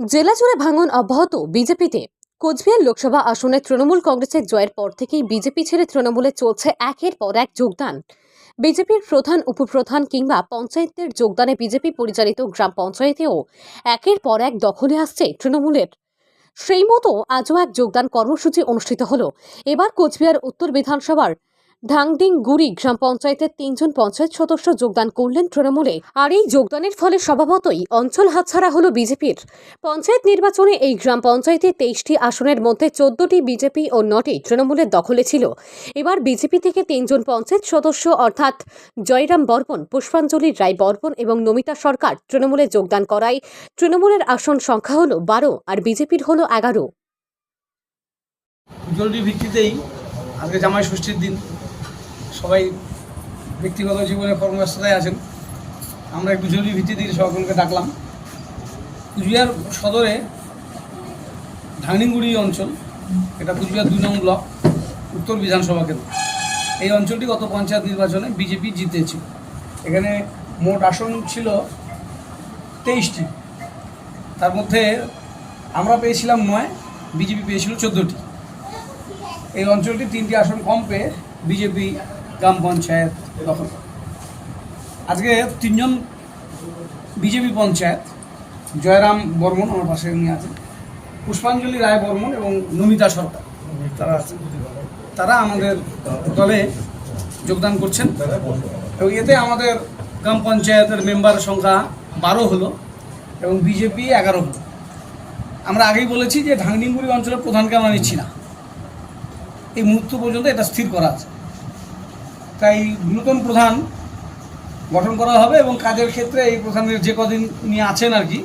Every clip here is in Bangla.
জেলা জুড়ে ভাঙন অব্যাহত বিজেপিতে। কোচবিহার লোকসভা আসনে তৃণমূল কংগ্রেসের জয়ের পর থেকেই বিজেপি ছেড়ে তৃণমূলে চলছে একের পর এক যোগদান। বিজেপির প্রধান, উপপ্রধান কিংবা পঞ্চায়েতদের যোগদানে বিজেপি পরিচালিত গ্রাম পঞ্চায়েতেও একের পর এক দখলে আসছে তৃণমূলের। সেই মতো আজও এক যোগদান কর্মসূচি অনুষ্ঠিত হল। এবার কোচবিহার উত্তর বিধানসভার ঢাংডিং গুড়ি গ্রাম পঞ্চায়েতের তিনজন পঞ্চায়েত সদস্য যোগদান করলেন তৃণমূলে। আর এই যোগদানের ফলে স্বভাবতই অঞ্চল হাতছাড়া হলো বিজেপির। পঞ্চায়েত নির্বাচনে এই গ্রাম পঞ্চায়েতে তেইশটি আসনের মধ্যে চোদ্দটি বিজেপি ও নটি তৃণমূলের দখলে ছিল। এবার বিজেপি থেকে তিনজন পঞ্চায়েত সদস্য অর্থাৎ জয়রাম বর্মন, পুষ্পাঞ্জলি রায় বর্মন এবং নমিতা সরকার তৃণমূলে যোগদান করায় তৃণমূলের আসন সংখ্যা হলো বারো আর বিজেপির হলো এগারো। জরুরি ভিত্তিতেই আজকে জামাই ষষ্ঠীর দিন। সবাই ব্যক্তিগত জীবনে কর্মব্যস্ততায় আছেন। আমরা একটু জরুরি ভিত্তিতে সকলকে ডাকলাম। কুচবিহার সদরে ঢাংনিগুড়ি অঞ্চল, এটা কুচবিহার দুই নং ব্লক, উত্তর বিধানসভা কেন্দ্র। এই অঞ্চলটি গত পঞ্চায়েত নির্বাচনে বিজেপি জিতেছিল। এখানে মোট আসন ছিল তেইশটি। তার মধ্যে আমরা পেয়েছিলাম নয়, বিজেপি পেয়েছিল চোদ্দোটি। এই অঞ্চলটি তিনটি আসন কম পেয়ে বিজেপি গ্রাম পঞ্চায়েত দখল আজকে তিনজন বিজেপি পঞ্চায়েত, জয়রাম বর্মন আমার পাশে উনি আছেন, পুষ্পাঞ্জলি রায় বর্মন এবং নমিতা সরকার, তারা তারা আমাদের দলে যোগদান করছেন এবং এতে আমাদের গ্রাম পঞ্চায়েতের মেম্বার সংখ্যা বারো হলো এবং বিজেপি এগারো হলো। আমরা আগেই বলেছি যে ঢাংনিগুড়ি অঞ্চলের প্রধানকে আমরা নিচ্ছি না। এই মুহূর্ত পর্যন্ত এটা স্থির করা আছে। তাই নতুন প্রধান গঠন করা হবে এবং কাজের ক্ষেত্রে এই প্রধানের যে কদিন নিয়ে আছেন আর কি,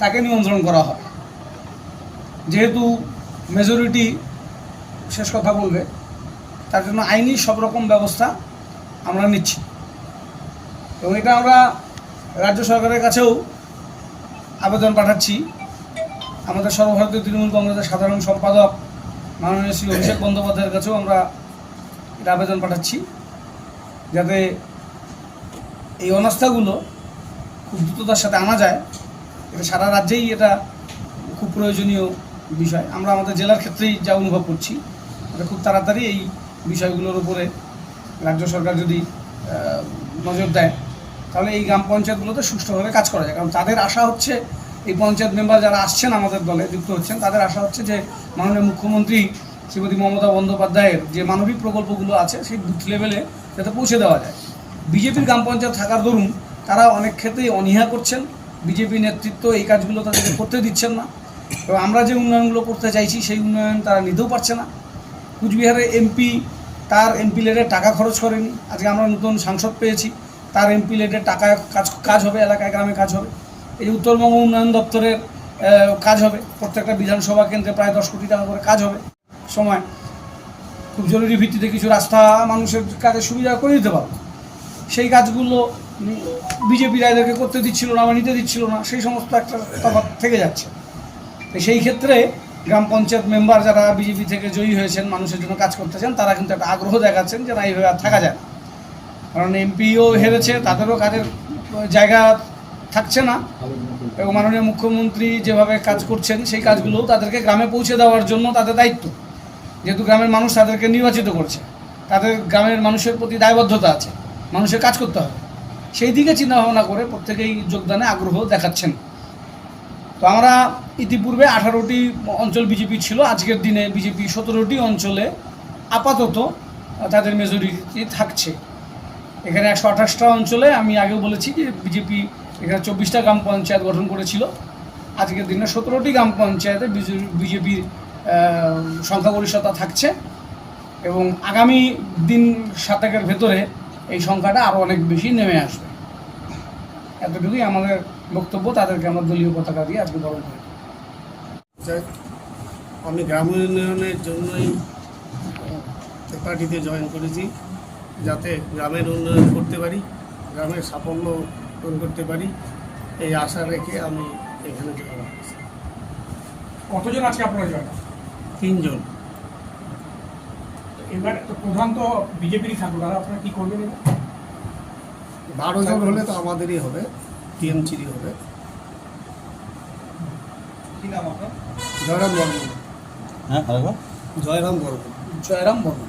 তাকে নিমন্ত্রণ করা হবে। যেহেতু মেজরিটি শেষ কথা বলবে, তার জন্য আইনি সব রকম ব্যবস্থা আমরা নিচ্ছি। এবং এটা আমরা রাজ্য সরকারের কাছেও আবেদন পাঠাচ্ছি। আমাদের সর্বভারতীয় তৃণমূল কংগ্রেসের সাধারণ সম্পাদক মাননীয় শ্রী অভিষেক বন্দ্যোপাধ্যায়ের কাছেও আমরা এটা আবেদন পাঠাচ্ছি। যাতে এই অনাস্থাগুলো খুব দ্রুততার সাথে আনা যায়। এটা সারা রাজ্যেই এটা খুব প্রয়োজনীয় বিষয়। আমরা আমাদের জেলার ক্ষেত্রেই যা অনুভব করছি, এটা খুব তাড়াতাড়ি এই বিষয়গুলোর উপরে রাজ্য সরকার যদি নজর দেয়, তাহলে এই গ্রাম পঞ্চায়েতগুলোতে সুষ্ঠুভাবে কাজ করা যায়। কারণ তাদের আশা হচ্ছে, এই পঞ্চায়েত মেম্বার যারা আসছেন আমাদের দলে, যুক্ত হচ্ছেন, তাদের আশা হচ্ছে যে মাননীয় মুখ্যমন্ত্রী শ্রীমতী মমতা বন্দ্যোপাধ্যায়ের যে মানবিক প্রকল্পগুলো আছে, সেই বুথ লেভেলে যাতে পৌঁছে দেওয়া যায়। বিজেপির গ্রাম পঞ্চায়েত থাকার দরুন তারা অনেক ক্ষেত্রেই অনীহা করছেন। বিজেপি নেতৃত্ব এই কাজগুলো তাদেরকে করতে দিচ্ছেন না। এবং আমরা যে উন্নয়নগুলো করতে চাইছি, সেই উন্নয়ন তারা নিতেও পারছে না। কুচবিহারের এমপি তার এমপি লেডের টাকা খরচ করেনি। আজকে আমরা নতুন সাংসদ পেয়েছি। তার এমপি লেডের টাকা কাজ কাজ হবে, এলাকায় গ্রামে কাজ হবে। এই উত্তরবঙ্গ উন্নয়ন দপ্তরের কাজ হবে। প্রত্যেকটা বিধানসভা কেন্দ্রে প্রায় দশ কোটি টাকা করে কাজ হবে। সময় খুব জরুরি ভিত্তিতে কিছু রাস্তা মানুষের কাজে সুবিধা করে দিতে পারব। সেই কাজগুলো বিজেপি রায়দেরকে করতে দিচ্ছিল না বা নিতে দিচ্ছিল না, সেই সমস্ত একটা তফাৎ থেকে যাচ্ছে। সেই ক্ষেত্রে গ্রাম পঞ্চায়েত মেম্বার যারা বিজেপি থেকে জয়ী হয়েছেন, মানুষের জন্য কাজ করতেছেন, তারা কিন্তু একটা আগ্রহ দেখাচ্ছেন যে না, এইভাবে আর থাকা যায় কারণ এমপিও হেরেছে, তাদেরও কাজের জায়গা থাকছে না এবং মাননীয় মুখ্যমন্ত্রী যেভাবে কাজ করছেন, সেই কাজগুলো তাদেরকে গ্রামে পৌঁছে দেওয়ার জন্য তাদের দায়িত্ব। যেহেতু গ্রামের মানুষ তাদেরকে নির্বাচিত করছে, তাদের গ্রামের মানুষের প্রতি দায়বদ্ধতা আছে, মানুষের কাজ করতে হবে। সেই দিকে চিন্তা ভাবনা করে প্রত্যেকেই যোগদানে আগ্রহ দেখাচ্ছেন। তো আমরা ইতিপূর্বে আঠারোটি অঞ্চল বিজেপি ছিল, আজকের দিনে বিজেপি সতেরোটি অঞ্চলে আপাতত তাদের মেজরিটি থাকছে। এখানে একশো আঠাশটা অঞ্চলে আমি আগেও বলেছি যে বিজেপি এখানে চব্বিশটা গ্রাম পঞ্চায়েত গঠন করেছিল। আজকের দিনে সতেরোটি গ্রাম পঞ্চায়েতে বিজেপির সংখ্যাগরিষ্ঠতা থাকছে এবং আগামী দিন সাতেকের ভেতরে এই সংখ্যাটা আরও অনেক বেশি নেমে আসবে। এতটুকুই আমাদের বক্তব্য তাদেরকে আমরা দলীয় পতাকা দিয়ে আজকে বরণ করি। যাই আমি গ্রাম উন্নয়নের জন্যই পার্টিতে জয়েন করেছি যাতে গ্রামের উন্নয়ন করতে পারি গ্রামের সাফল্য পূরণ করতে পারি এই আশা রেখে আমি এখানে জয়েন করেছি কতজন আজকে আপনারা জয়েন তিনজন। এবার তো প্রধান তো বিজেপিরই থাকবে তারা আপনারা কি করবেন এবার? বারো জন হলে তো আমাদেরই হবে টিএমসিরই হবে। কি নাম আপনার? জয়রাম বর্মন। হ্যাঁ জয়রাম বর্মন। জয়রাম বর্মন।